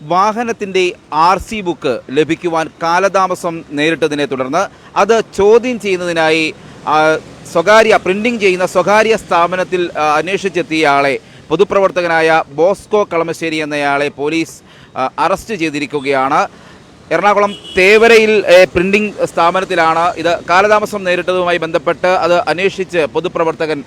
വാഹനത്തിന്റെ R C book ലഭിക്കുവാൻ കാലതാമസം നേരിട്ടതിനെ തുടർന്ന് അത് ചോദ്യം ചെയ്യുന്നതിനായി സ്വകാര്യ പ്രിന്റിംഗ് ചെയ്യുന്ന സ്വകാര്യ സ്ഥാപനത്തിൽ അന്വേഷിച്ചെത്തിയ ആളെ പൊതുപ്രവർത്തകനായ ബോസ്കോ കളമശ്ശേരി എന്നയാളെ പോലീസ് അറസ്റ്റ് ചെയ്തിരിക്കുകയാണ്. എറണാകുളം തേവരയിൽ പ്രിന്റിംഗ് സ്ഥാപനത്തിലാണ് ഇത്. കാലതാമസം നേരിട്ടതുമായി ബന്ധപ്പെട്ട് അത് അന്വേഷിച്ച് പൊതുപ്രവർത്തകൻ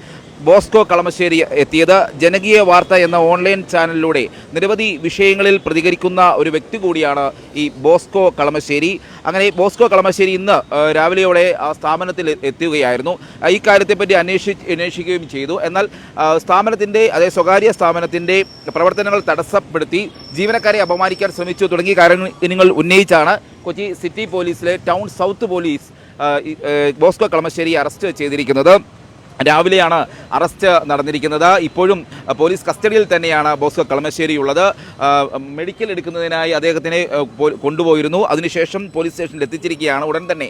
ബോസ്കോ കളമശ്ശേരി എത്തിയത്. ജനകീയ വാർത്ത എന്ന ഓൺലൈൻ ചാനലിലൂടെ നിരവധി വിഷയങ്ങളിൽ പ്രതികരിക്കുന്ന ഒരു വ്യക്തി കൂടിയാണ് ഈ ബോസ്കോ കളമശ്ശേരി. അങ്ങനെ ബോസ്കോ കളമശ്ശേരി ഇന്ന് രാവിലെയോടെ ആ സ്ഥാപനത്തിൽ എത്തുകയായിരുന്നു. ഈ കാര്യത്തെപ്പറ്റി അന്വേഷി അന്വേഷിക്കുകയും ചെയ്തു. എന്നാൽ സ്ഥാപനത്തിന്റെ അതായത് സ്വകാര്യ സ്ഥാപനത്തിന്റെ പ്രവർത്തനങ്ങൾ തടസ്സപ്പെടുത്തി ജീവനക്കാരെ അപമാനിക്കാൻ ശ്രമിച്ചു തുടങ്ങിയ കാര്യങ്ങൾ ഉന്നയിച്ചാണ് കൊച്ചി സിറ്റി പോലീസിലെ town south police Bosco Kalamassery arrest ചെയ്തിരിക്കുന്നത്. രാവിലെയാണ് അറസ്റ്റ് നടന്നിരിക്കുന്നത്. ഇപ്പോഴും പോലീസ് കസ്റ്റഡിയിൽ തന്നെയാണ് ബോസ്കോ കളമശ്ശേരി ഉള്ളത് മെഡിക്കൽ എടുക്കുന്നതിനായി അദ്ദേഹത്തിനെ കൊണ്ടുപോയിരുന്നു. അതിനുശേഷം പോലീസ് സ്റ്റേഷനിൽ എത്തിച്ചിരിക്കുകയാണ്. ഉടൻ തന്നെ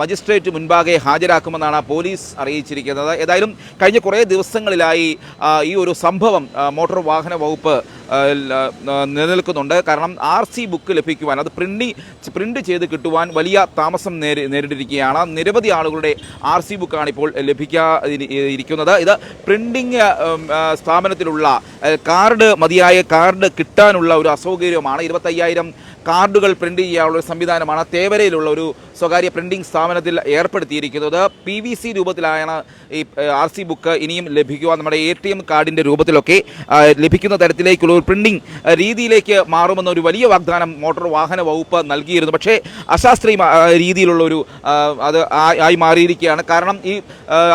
മജിസ്ട്രേറ്റ് മുൻപാകെ ഹാജരാക്കുമെന്നാണ് പോലീസ് അറിയിച്ചിരിക്കുന്നത്. ഏതായാലും കഴിഞ്ഞ കുറേ ദിവസങ്ങളിലായി ഈ ഒരു സംഭവം മോട്ടോർ വാഹന വകുപ്പ് നിലനിൽക്കുന്നുണ്ട്. കാരണം ആർ സി ബുക്ക് ലഭിക്കുവാൻ അത് പ്രിന്റ് പ്രിന്റ് ചെയ്ത് കിട്ടുവാൻ വലിയ താമസം നേരി നേരിട്ടിരിക്കുകയാണ്. നിരവധി ആളുകളുടെ ആർ സി ബുക്കാണ് ഇപ്പോൾ ലഭിക്കാ ഇരിക്കുന്നത്. ഇത് പ്രിന്റിംഗ് സ്ഥാപനത്തിലുള്ള കാർഡ് മതിയായ കാർഡ് കിട്ടാനുള്ള ഒരു അസൗകര്യമാണ് ഇരുപത്തയ്യായിരം കാർഡുകൾ പ്രിന്റ് ചെയ്യാനുള്ള ഒരു സംവിധാനമാണ് തേവരയിലുള്ള ഒരു സ്വകാര്യ പ്രിന്റിംഗ് സ്ഥാപനത്തിൽ ഏർപ്പെടുത്തിയിരിക്കുന്നത്. പി വി സി രൂപത്തിലാണ് ഈ ആർ സി ബുക്ക് ഇനിയും ലഭിക്കുക. നമ്മുടെ എ ടി എം കാർഡിന്റെ രൂപത്തിലൊക്കെ ലഭിക്കുന്ന തരത്തിലേക്കുള്ള പ്രിന്റിംഗ് രീതിയിലേക്ക് മാറുമെന്ന ഒരു വലിയ വാഗ്ദാനം മോട്ടോർ വാഹന വകുപ്പ് നൽകിയിരുന്നു. പക്ഷേ അശാസ്ത്രീയ രീതിയിലുള്ള ഒരു അത് ആയി മാറിയിരിക്കുകയാണ്. കാരണം ഈ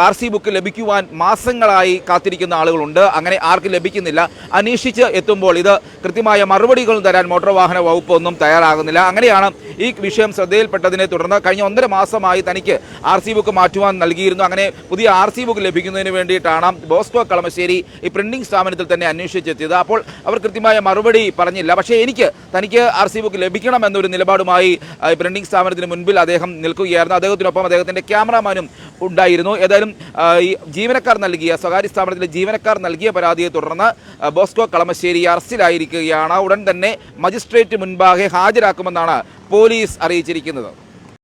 ആർ സി ബുക്ക് ലഭിക്കുവാൻ മാസങ്ങളായി കാത്തിരിക്കുന്ന ആളുകളുണ്ട്. അങ്ങനെ ആർക്കും ലഭിക്കുന്നില്ല. അന്വേഷിച്ച് എത്തുമ്പോൾ ഇത് കൃത്യമായ മറുപടികൾ തരാൻ മോട്ടോർ വാഹന വകുപ്പ് ഒന്നും തയ്യാറാകുന്നില്ല. അങ്ങനെയാണ് ഈ വിഷയം ശ്രദ്ധയിൽപ്പെട്ടതിനെ തുടർന്ന് കഴിഞ്ഞ ഒന്നര മാസമായി തനിക്ക് ആർ സി ബുക്ക് മാറ്റുവാൻ നൽകിയിരുന്നു. അങ്ങനെ പുതിയ ആർ സി ബുക്ക് ലഭിക്കുന്നതിന് വേണ്ടിയിട്ടാണ് ബോസ്കോ കളമശ്ശേരി ഈ പ്രിന്റിംഗ് സ്ഥാപനത്തിൽ തന്നെ അന്വേഷിച്ചെത്തിയത്. അപ്പോൾ അവർ കൃത്യമായ മറുപടി പറഞ്ഞില്ല. പക്ഷേ എനിക്ക് തനിക്ക് ആർ സി ബുക്ക് ലഭിക്കണം എന്നൊരു നിലപാടുമായി പ്രിന്റിംഗ് സ്ഥാപനത്തിന് മുൻപിൽ അദ്ദേഹം നിൽക്കുകയായിരുന്നു. അദ്ദേഹത്തിനൊപ്പം അദ്ദേഹത്തിന്റെ ക്യാമറാമാനും ഉണ്ടായിരുന്നു. ഏതായാലും ഈ ജീവനക്കാർ നൽകിയ സ്വകാര്യ സ്ഥാപനത്തിലെ ജീവനക്കാർ നൽകിയ പരാതിയെ തുടർന്ന് ബോസ്കോ കളമശ്ശേരി അറസ്റ്റിലായിരിക്കുകയാണ്. ഉടൻ തന്നെ മജിസ്ട്രേറ്റ് മുൻപാകെ ഹാജരാക്കുമെന്നാണ് പോലീസ് അറിയിച്ചിരിക്കുന്നത്.